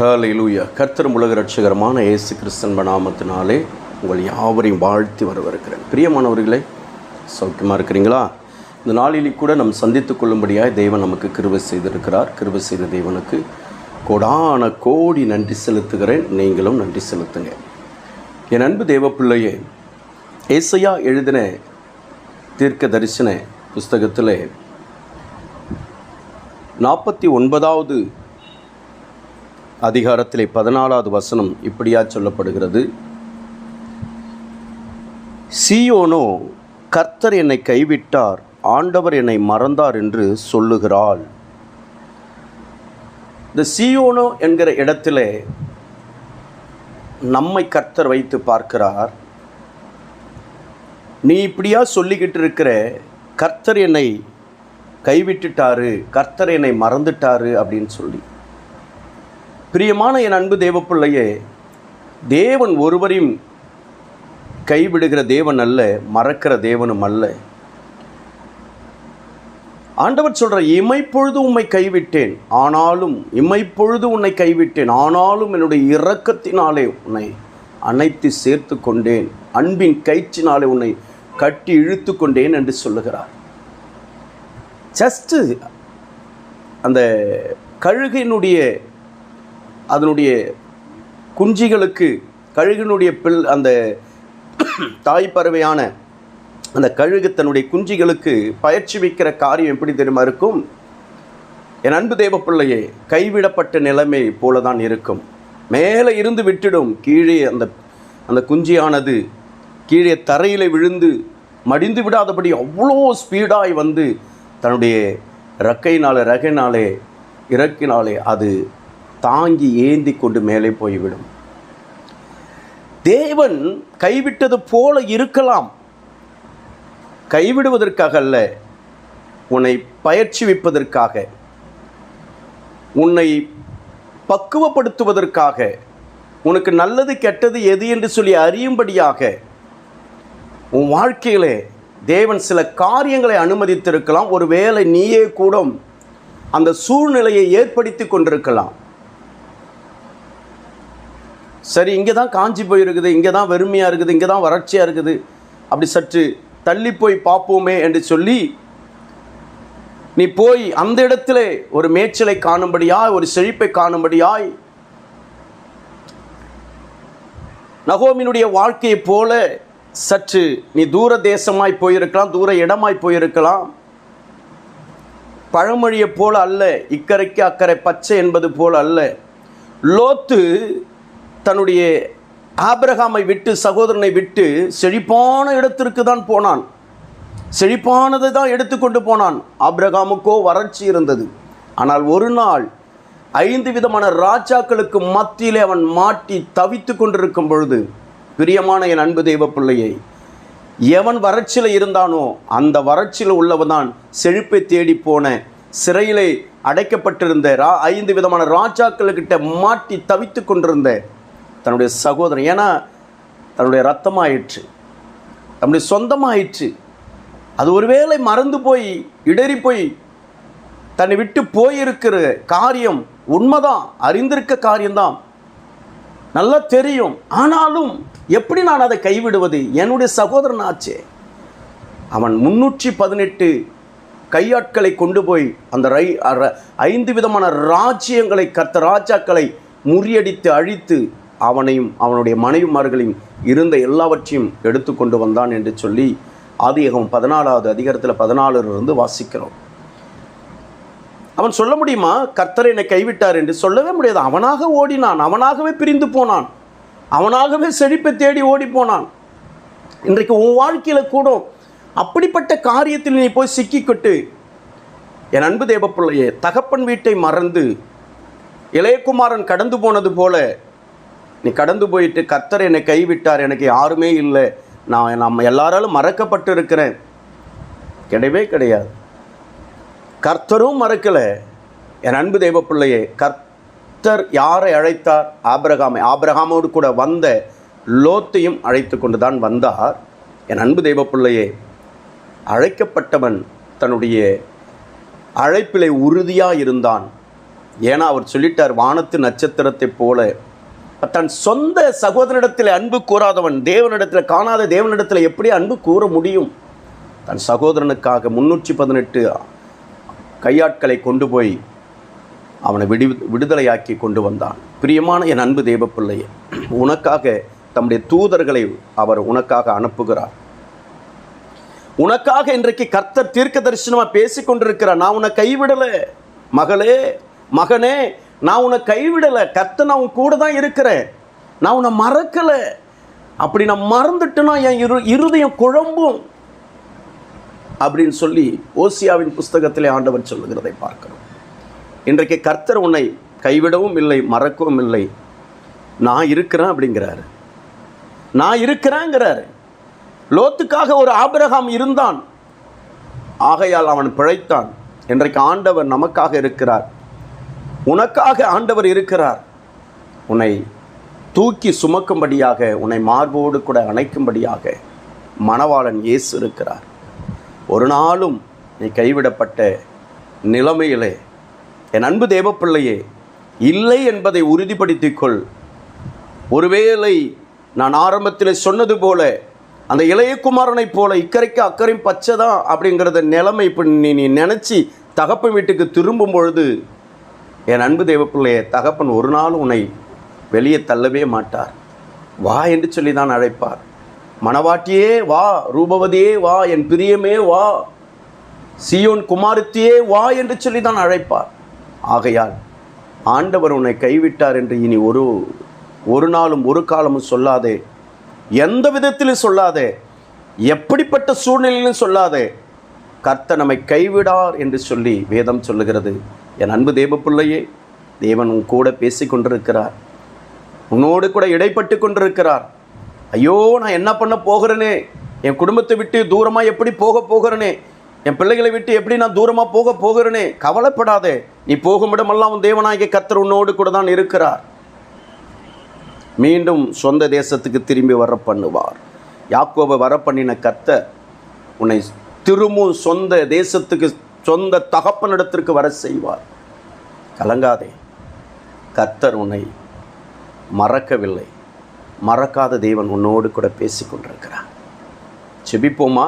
ஹalleluya. கர்த்தர் உலக ரட்சகரமான இயேசு கிறிஸ்தன் நாமத்தினாலே உங்கள் யாவரையும் வாழ்த்தி வரவிருக்கிறேன் பிரியமானவர்களே சௌக்கியமாக இருக்கிறீங்களா? இந்த நாளிலே கூட நம் சந்தித்துக் கொள்ளும்படியாக தேவன் நமக்கு கிருவை செய்திருக்கிறார். கிருவை செய்த தேவனுக்கு கோடான கோடி நன்றி செலுத்துகிறேன். நீங்களும் நன்றி செலுத்துங்க. என் அன்பு தேவ பிள்ளையே ஏசையா எழுதின தீர்க்க தரிசன புஸ்தகத்தில் நாற்பத்தி ஒன்பதாவது அதிகாரத்திலே பதினாலாவது வசனம் இப்படியா சொல்லப்படுகிறது. சியோனோ கர்த்தர் என்னை கைவிட்டார் ஆண்டவர் என்னை மறந்தார் என்று சொல்லுகிறாள். இந்த சியோனோ என்கிற இடத்திலே நம்மை கர்த்தர் வைத்து பார்க்கிறார். நீ இப்படியா சொல்லிக்கிட்டு இருக்கிற கர்த்தர் என்னை கைவிட்டுட்டாரு கர்த்தர் என்னை மறந்துட்டாரு அப்படின்னு சொல்லி. பிரியமான என் அன்பு தேவப்பிள்ளையே தேவன் ஒருவரையும் கைவிடுகிற தேவன் அல்ல மறக்கிற தேவனும் அல்ல. ஆண்டவர் சொல்கிற இமைப்பொழுது உம்மை கைவிட்டேன் ஆனாலும் இமைப்பொழுது உன்னை கைவிட்டேன் ஆனாலும் என்னுடைய இரக்கத்தினாலே உன்னை அனைத்து சேர்த்து கொண்டேன் அன்பின் கயிற்றினாலே உன்னை கட்டி இழுத்து கொண்டேன் என்று சொல்லுகிறார். ஜஸ்ட்டு அந்த கழுகினுடைய அதனுடைய குஞ்சிகளுக்கு கழுகினுடைய பில் அந்த தாய் பறவையான அந்த கழுகு தன்னுடைய குஞ்சிகளுக்கு பயிற்சி வைக்கிற காரியம் எப்படி தெரியுமா இருக்கும்? என் அன்பு தேவ பிள்ளையே கைவிடப்பட்ட நிலைமை போல தான் இருக்கும். மேலே இருந்து விட்டுடும் கீழே அந்த அந்த குஞ்சியானது கீழே தரையில் விழுந்து மடிந்து விடாதபடி அவ்வளோ ஸ்பீடாய் வந்து தன்னுடைய ரக்கையினாலே ரகைனாலே இறக்கினாலே அது தாங்கி ஏந்தி கொண்டு மேலே போய்விடும். தேவன் கைவிட்டது போல இருக்கலாம். கைவிடுவதற்காக அல்ல உன்னை பயிற்சிவிப்பதற்காக உன்னை பக்குவப்படுத்துவதற்காக உனக்கு நல்லது கெட்டது எது என்று சொல்லி அறியும்படியாக உன் வாழ்க்கையிலே தேவன் சில காரியங்களை அனுமதித்திருக்கலாம். ஒருவேளை நீயே கூட அந்த சூழ்நிலையை ஏற்படுத்தி கொண்டிருக்கலாம். சரி இங்கே தான் காஞ்சி போயிருக்குது இங்கே தான் வெறுமையாக இருக்குது இங்கே தான் வறட்சியாக இருக்குது. அப்படி சற்று தள்ளி போய் பார்ப்போமே என்று சொல்லி நீ போய் அந்த இடத்துல ஒரு மேய்ச்சலை காணும்படியாய் ஒரு செழிப்பை காணும்படியாய் நகோமினுடைய வாழ்க்கையைப் போல சற்று நீ தூர தேசமாய் போயிருக்கலாம் தூர இடமாய் போயிருக்கலாம். பழமொழியை போல அல்ல இக்கரைக்கு அக்கறை பச்சை என்பது போல அல்ல. லோத்து தன்னுடைய ஆபிரகாமை விட்டு சகோதரனை விட்டு செழிப்பான இடத்திற்கு தான் போனான். செழிப்பானதை தான் எடுத்துக்கொண்டு போனான். ஆபிரகாமுக்கோ வறட்சி இருந்தது. ஆனால் ஒரு நாள் ஐந்து விதமான ராஜாக்களுக்கு மத்தியிலே அவன் மாட்டி தவித்து கொண்டிருக்கும் பொழுது பிரியமான என் அன்பு தெய்வ பிள்ளையை எவன் வறட்சியில் இருந்தானோ அந்த வறட்சியில் உள்ளவன் தான் செழிப்பை தேடி போன சிறையிலே அடைக்கப்பட்டிருந்த ரா ஐந்து விதமான ராஜாக்களுக்கிட்ட மாட்டி தவித்து கொண்டிருந்த தன்னுடைய சகோதரன் ஏன்னா தன்னுடைய ரத்தமாயிற்று. தன்னுடைய சொந்தமாயிற்று. அது ஒருவேளை மறந்து போய் இடறி போய் தன்னை விட்டு போயிருக்கிற காரியம் உண்மைதான் அறிந்திருக்க காரியம்தான். நல்லா தெரியும். ஆனாலும் எப்படி நான் அதை கைவிடுவது? என்னுடைய சகோதரன் ஆச்சே. அவன் முன்னூற்றி பதினெட்டு கையாட்களை கொண்டு போய் அந்த ரை ஐந்து விதமான ராஜ்யங்களை கர்த்த ராஜாக்களை முறியடித்து அழித்து அவனையும் அவனுடைய மனைவிமார்களையும் இருந்த எல்லாவற்றையும் எடுத்து கொண்டு வந்தான் என்று சொல்லி ஆதியகம் பதினாலாவது அதிகாரத்தில் பதினாலிருந்து வாசிக்கிறோம். அவன் சொல்ல முடியுமா? கர்த்தர் என்னை கைவிட்டார் என்று சொல்லவே முடியாது. அவனாக ஓடினான். அவனாகவே பிரிந்து போனான். அவனாகவே செழிப்பை தேடி ஓடி போனான். இன்றைக்கு உன் வாழ்க்கையில் கூட அப்படிப்பட்ட காரியத்தில் நீ போய் சிக்கிக்கொட்டு. என் அன்பு தேவப்பிள்ளையே தகப்பன் வீட்டை மறந்து இளையகுமாரன் கடந்து போனது போல நீ கடந்து போயிட்டு கர்த்தர் என்னை கைவிட்டார் எனக்கு யாருமே இல்லை. நான் நம்ம எல்லாராலும் மறக்கப்பட்டு இருக்கிறேன் கிடையவே கிடையாது. கர்த்தரும் மறக்கலை. என் அன்பு தெய்வ பிள்ளையே கர்த்தர் யாரை அழைத்தார்? ஆபிரகாமை ஆபிரகாமோடு கூட வந்த லோத்தையும் அழைத்து கொண்டு தான் வந்தார். என் அன்பு தெய்வ பிள்ளையே அழைக்கப்பட்டவன் தன்னுடைய அழைப்பிலே உறுதியாக இருந்தான். ஏன்னா அவர் சொல்லிட்டார் வானத்து நட்சத்திரத்தைப் போல தன் சொந்த சகோதரனிடத்தில் அன்பு கூறாதவன் தேவனிடத்தில் காணாத தேவனிடத்தில் எப்படி அன்பு கூற முடியும்? தன் சகோதரனுக்காக முன்னூற்றி பதினெட்டு கையாட்களை கொண்டு போய் அவனை விடு விடுதலையாக்கி கொண்டு வந்தான். பிரியமான என் அன்பு தேவ பிள்ளையே உனக்காக தம்முடைய தூதர்களை அவர் உனக்காக அனுப்புகிறார். உனக்காக இன்றைக்கு கர்த்தர் தீர்க்க தரிசனமா பேசி கொண்டிருக்கிறார் நான் உன்னை கைவிடலை. மகளே மகனே நான் உன்னை கைவிடலை கர்த்தர் நான் உன் கூட தான் இருக்கிறேன். நான் உன்னை மறக்கலை. அப்படி நான் மறந்துட்டுனா என் இரு இருதயம் குழம்பும். அப்படின்னு சொல்லி ஓசியாவின் புஸ்தகத்திலே ஆண்டவர் சொல்லுகிறதை பார்க்கிறோம். இன்றைக்கு கர்த்தர் உன்னை கைவிடவும் இல்லை மறக்கவும் இல்லை. நான் இருக்கிறேன் அப்படிங்கிறாரு. நான் இருக்கிறேங்கிறாரு. லோத்துக்காக ஒரு ஆபிரகாம் இருந்தான். ஆகையால் அவன் பிழைத்தான். இன்றைக்கு ஆண்டவர் நமக்காக இருக்கிறார். உனக்காக ஆண்டவர் இருக்கிறார். உன்னை தூக்கி சுமக்கும்படியாக உன்னை மார்போடு கூட அணைக்கும்படியாக மணவாளன் இயேசு இருக்கிறார். ஒரு நாளும் நீ கைவிடப்பட்ட நிலைமையிலே என் அன்பு தேவப்பிள்ளையே இல்லை என்பதை உறுதிப்படுத்திக் கொள் ஒருவேளை நான் ஆரம்பத்தில் சொன்னது போல அந்த இளையகுமாரனைப் போல இக்கரைக்கு அக்கறையும் பச்சை தான் அப்படிங்கிறத நிலைமை இப்போ நீ நீ நினச்சி தகப்பன் வீட்டுக்கு திரும்பும் பொழுது என் அன்பு தேவப்பிள்ளையே தகப்பன் ஒரு நாள் உன்னை வெளியே தள்ளவே மாட்டார். வா என்று சொல்லி தான் அழைப்பார். மணவாட்டியே வா ரூபவதியே வா என் பிரியமே வா சியோன் குமாரத்தியே வா என்று சொல்லி தான் அழைப்பார். ஆகையால் ஆண்டவர் உன்னை கைவிட்டார் என்று இனி ஒரு ஒரு நாளும் ஒரு காலமும் சொல்லாதே. எந்த விதத்திலும் சொல்லாதே. எப்படிப்பட்ட சூழ்நிலையிலும் சொல்லாதே. கர்த்த நம்மை கைவிடார் என்று சொல்லி வேதம் சொல்லுகிறது. என் அன்பு தேவ பிள்ளையே தேவன் உன் கூட பேசி கொண்டிருக்கிறார். உன்னோடு கூட இடைப்பட்டு கொண்டிருக்கிறார். ஐயோ நான் என்ன பண்ண போகிறேனே? என் குடும்பத்தை விட்டு தூரமாக எப்படி போக போகிறேனே? என் பிள்ளைகளை விட்டு எப்படி நான் தூரமாக போக போகிறேனே? கவலைப்படாதே. நீ போகும் இடமெல்லாம் உன் தேவனாகிய கத்தர் உன்னோடு கூட தான் இருக்கிறார். மீண்டும் சொந்த தேசத்துக்கு திரும்பி வர பண்ணுவார். யாக்கோவை வர பண்ணின கத்த உன்னை திரும்பவும் சொந்த தேசத்துக்கு சொந்த தகப்பனிடத்திற்கு வர செய்வார். கலங்காதே. கத்தர் உன்னை மறக்கவில்லை. மறக்காத தேவன் உன்னோடு கூட பேசிக்கொண்டிருக்கிறார் செபிப்போமா?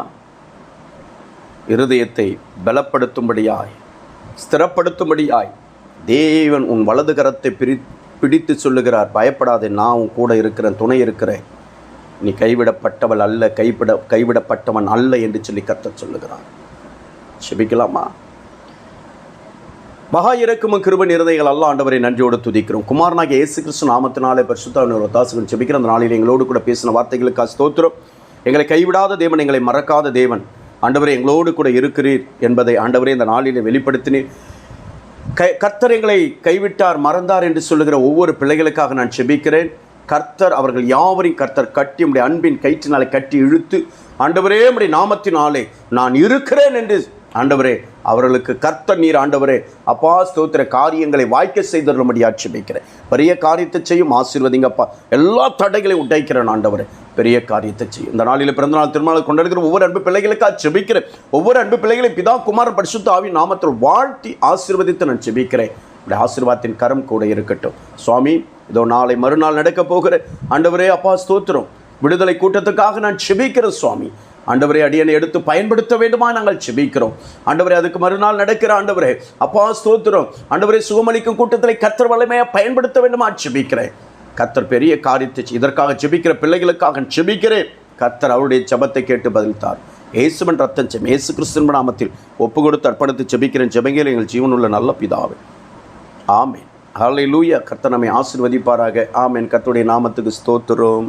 இருதயத்தை பலப்படுத்தும்படியாய் ஸ்திரப்படுத்தும்படியாய் தேவன் உன் வலது கரத்தை பிரி பிடித்து சொல்லுகிறார். பயப்படாதே நான் உன் கூட இருக்கிறேன் துணை இருக்கிறேன். நீ கைவிடப்பட்டவள் அல்ல கைவிட கைவிடப்பட்டவன் அல்ல என்று சொல்லி கத்த சொல்லுகிறான் செபிக்கலாமா மகா இறக்கமும் கிருப நிறதைகள் அல்ல ஆண்டவரை நன்றியோடு துதிக்கிறோம். குமாரனாக இயேசு கிறிஸ்து நாமத்தினாலே பரிசுத்தாவின் தாசுகள் செபிக்கிற அந்த நாளில் எங்களோடு கூட பேசின வார்த்தைகளுக்காக ஸ்தோத்திரம். எங்களை கைவிடாத தேவன் எங்களை மறக்காத தேவன். ஆண்டவரை எங்களோடு கூட இருக்கிறீர் என்பதை ஆண்டவரே இந்த நாளிலே வெளிப்படுத்தினீர். கை கர்த்தர் எங்களை கைவிட்டார் மறந்தார் என்று சொல்லுகிற ஒவ்வொரு பிள்ளைகளுக்காக நான் செபிக்கிறேன் கர்த்தர் அவர்கள் யாவரையும் கர்த்தர் கட்டி உடைய அன்பின் கயிற்றினாலே கட்டி இழுத்து ஆண்டவரே உடைய நாமத்தினாலே நான் இருக்கிறேன் என்று ஆண்டவரே அவர்களுக்கு கர்த்த நீர் ஆண்டவரே அப்பா ஸ்தோத்திர காரியங்களை வாய்க்க செய்தரும்படி ஆட்சேபிக்கிறேன். பெரிய காரியத்தை செய்யும் ஆசீர்வதிங்கப்பா. எல்லா தடைகளையும் உடைக்கிறேன் ஆண்டவரே. பெரிய காரியத்தை செய்யும் இந்த நாளில் பிறந்தநாள் திருமணம் கொண்டிருக்கிற ஒவ்வொரு அன்பு பிள்ளைகளுக்காக செபிக்கிறேன் ஒவ்வொரு அன்பு பிள்ளைகளையும் பிதா குமார பரிசுத்த ஆவி நாமத்தில் வாழ்த்தி ஆசீர்வதித்து நான் செபிக்கிறேன் உடைய ஆசீர்வாதத்தின் கரம் கூட இருக்கட்டும். சுவாமி இதோ நாளை மறுநாள் நடக்கப் போகிற ஆண்டவரே அப்பா ஸ்தோத்திரம். விடுதலை கூட்டத்துக்காக நான் செபிக்கிறேன் சுவாமி. ஆண்டவரே அடியனை எடுத்து பயன்படுத்த வேண்டுமா நாங்கள் செபிக்கிறோம். ஆண்டவரே அதுக்கு மறுநாள் நடக்கிற ஆண்டவரே அப்பா ஸ்தோத்திரம். ஆண்டவரே சுகமளிக்கும் கூட்டத்தில் கத்தர் வல்லமையாக பயன்படுத்த வேண்டுமா செபிக்கிறேன். கத்தர் பெரிய காரியத்தை இதற்காக செபிக்கிற பிள்ளைகளுக்காக செபிக்கிறேன். கத்தர் அவருடைய ஜபத்தை கேட்டு பதில்த்தார் ஏசுமன் ரத்தன் செம் இயேசு கிறிஸ்தன் நாமத்தில் ஒப்பு கொடுத்து அர்ப்பணித்து செபிக்கிறேன். ஜெபங்கில் எங்கள் ஜீவனுள்ள நல்ல பிதாவே. அலை லூயா கர்த்தர் நம்மை ஆசிர்வதிப்பாராக. ஆமேன். கத்துடைய நாமத்துக்கு ஸ்தோத்திரம்.